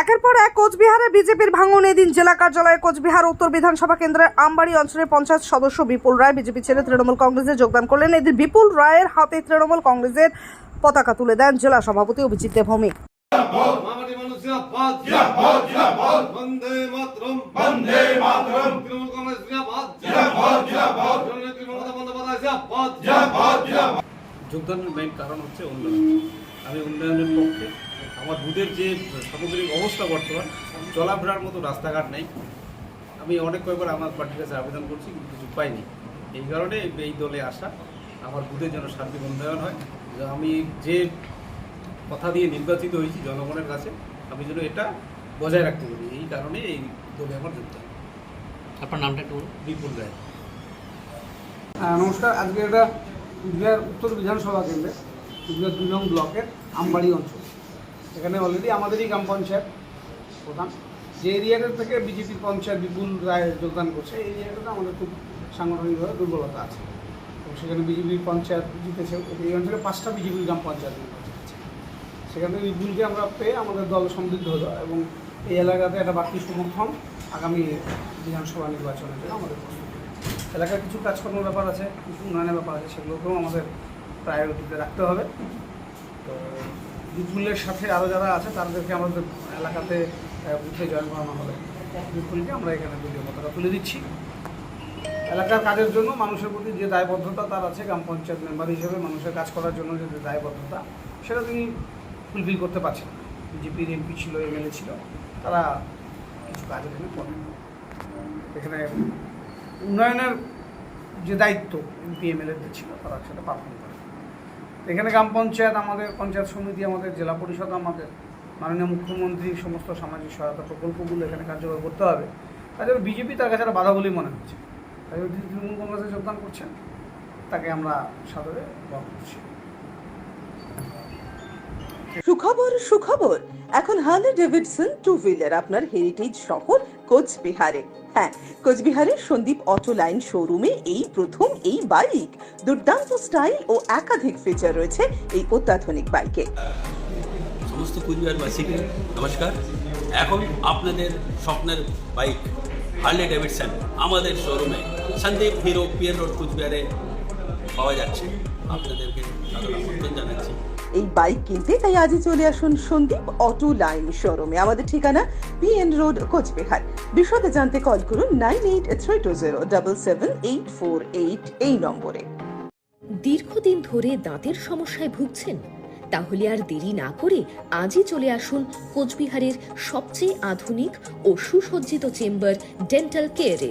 একের পর এক কোচবিহারে বিজেপির ভাঙন এদিন জেলা কার্যালয়ে কোচবিহার উত্তর বিধানসভা কেন্দ্রের আমবাড়ি অঞ্চলের পঞ্চায়েত সদস্য বিপুল রায় বিজেপি ছেড়ে তৃণমূল কংগ্রেসে যোগদান করলেন। এদিন বিপুল রায়ের হাতে তৃণমূল কংগ্রেসের পতাকা তুলে দেন জেলা সভাপতি অভিজিৎ জিন্দাবাদ যোগদানের মেইন কারণ হচ্ছে আমি উন্নয়নের পক্ষে। আমার দুধের যে সামগ্রিক অবস্থা বর্তমান চলাফেরার মতো রাস্তাঘাট নেই। আমি অনেক কয়েকবার আমার পার্টির কাছে আবেদন করছি কিন্তু কিছু পাইনি। এই কারণে এই দলে আসা আমার বুথের যেন সার্বিক উন্নয়ন হয়। যে আমি যে কথা দিয়ে নির্বাচিত হয়েছি জনগণের কাছে আমি যেন এটা বজায় রাখতে পারি। এই কারণে এই দলে আমার যোগদান আপনার নামটা একটু বিপুল রায়। হ্যাঁ, নমস্কার। আজকে এটা কুচবিহার উত্তর বিধানসভা কেন্দ্রে কুচবিহার দুই নং ব্লকের আমবাড়ি অঞ্চল। এখানে অলরেডি আমাদেরই গ্রাম পঞ্চায়েত প্রধান। যে এরিয়াটা থেকে বিজেপির পঞ্চায়েত বিপুল রায় যোগদান করছে, এই এরিয়াটাতে আমাদের খুব সাংগঠনিকভাবে দুর্বলতা আছে। এবং সেখানে বিজেপির পঞ্চায়েত জিতেছে, এই অঞ্চলে পাঁচটা বিজেপির গ্রাম পঞ্চায়েত সেখানে বিপুলকে আমরা পেয়ে আমাদের দল সমৃদ্ধ হলো এবং এই এলাকাতে একটা বাড়তি সমর্থন আগামী বিধানসভা নির্বাচনের জন্য আমাদের প্রস্তুত। এলাকার কিছু কাজকর্মের ব্যাপার আছে, কিছু উন্নয়নের ব্যাপার আছে, সেগুলোকেও আমাদের প্রায়োরিটিতে রাখতে হবে। তো বিপুলের সাথে আরও যারা আছে, তাদেরকে আমাদের এলাকাতে বুথে জয়েন করানো হবে। বিপুলকে আমরা এখানে দলীয় পতাকা তুলে দিচ্ছি। এলাকার কাজের জন্য মানুষের প্রতি যে দায়বদ্ধতা তার আছে, গ্রাম পঞ্চায়েত মেম্বার হিসেবে মানুষের কাজ করার জন্য যে দায়বদ্ধতা, সেটা তিনি ফুলফিল করতে পারছেন বিজেপির এমপি ছিল এমএলএ ছিল, তারা কিছু কাজ এখানে করেন এখানে উন্নয়নের যে দায়িত্ব এমপি এমএলএদের ছিল, তারা সেটা পালন করে এখানে গ্রাম পঞ্চায়েত আমাদের, পঞ্চায়েত সমিতি আমাদের, জেলা পরিষদ আমাদের, মাননীয় মুখ্যমন্ত্রী, সমস্ত সামাজিক সহায়তা প্রকল্পগুলো এখানে কার্যকর করতে হবে। তাই জন্য বিজেপি তার কাছে একটা বাধা বলেই মনে হচ্ছে। তাই জন্য তৃণমূল কংগ্রেসে যোগদান করছেন, তাকে আমরা সাদরে বহন করছি। সুখবর সুখবর। এখন হার্লে ডেভিডসন টু হুইলার আপনার হেরিটেজ শহর কোচবিহারে। হ্যাঁ কোচবিহারের সন্দীপ অটো লাইন শোরুমে এই প্রথম এই বাইক। দুর্দান্ত স্টাইল ও একাধিক ফিচার রয়েছে এই অত্যাধুনিক বাইকে। সমস্ত কুচবিহারবাসীকে নমস্কার। এখন আপনাদের স্বপ্নের বাইক, হার্লে ডেভিডসন, আমাদের শোরুমে সন্দীপ হিরো পিয়ার রোড কুচবিহারে পাওয়া যাচ্ছে। আপনাদেরকে আমন্ত্রণ জানাচ্ছি। এই বাইক কিনতে, তাই আজই চলে আসুন সন্দীপ অটো লাইন শোরুমে আমাদের ঠিকানা পিএন রোড কোচবিহার। বিশদে জানতে কল করুন nine eight three two zero double seven eight four eight এই নম্বরে। দীর্ঘদিন ধরে দাঁতের সমস্যায় ভুগছেন? তাহলে আর দেরি না করে আজই চলে আসুন কোচবিহারের সবচেয়ে আধুনিক ও সুসজ্জিত চেম্বার ডেন্টাল কেয়ারে